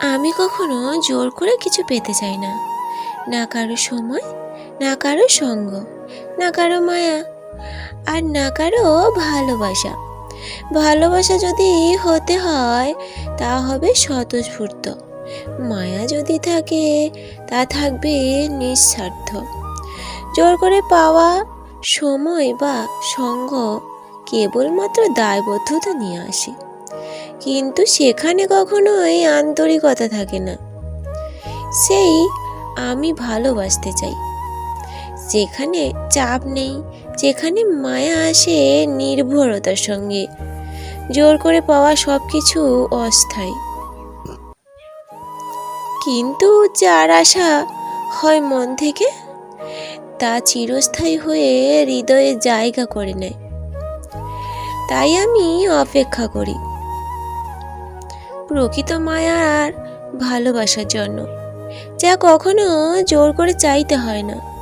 আমি কখনো জোর করে কিছু পেতে চাই না। না কারও সময়, না কারও সঙ্গ, না কারও মায়া, আর না কারও ভালোবাসা। ভালোবাসা যদি হতে হয়, তা হবে স্বতঃস্ফূর্ত। মায়া যদি থাকে, তা থাকবে নিঃস্বার্থ। জোর করে পাওয়া, সময় বা সঙ্গ কেবলমাত্র দায়বদ্ধতা নিয়ে আসে। কিন্তু সেখানে কখনোই আন্তরিকতা থাকে না। সেই আমি ভালোবাসতে চাই। যেখানে চাপ নেই, যেখানে মায়া আসে নির্ভরতার সঙ্গে। জোর করে পাওয়া সব কিছু অস্থায়ী। কিন্তু যার আশা হয় মন থেকে, তা চিরস্থায়ী হয়ে হৃদয়ে জায়গা করে নেয়। তাই আমি অপেক্ষা করি। প্রকৃত মায়া আর ভালোবাসার জন্য যা কখনো জোর করে চাইতে হয় না।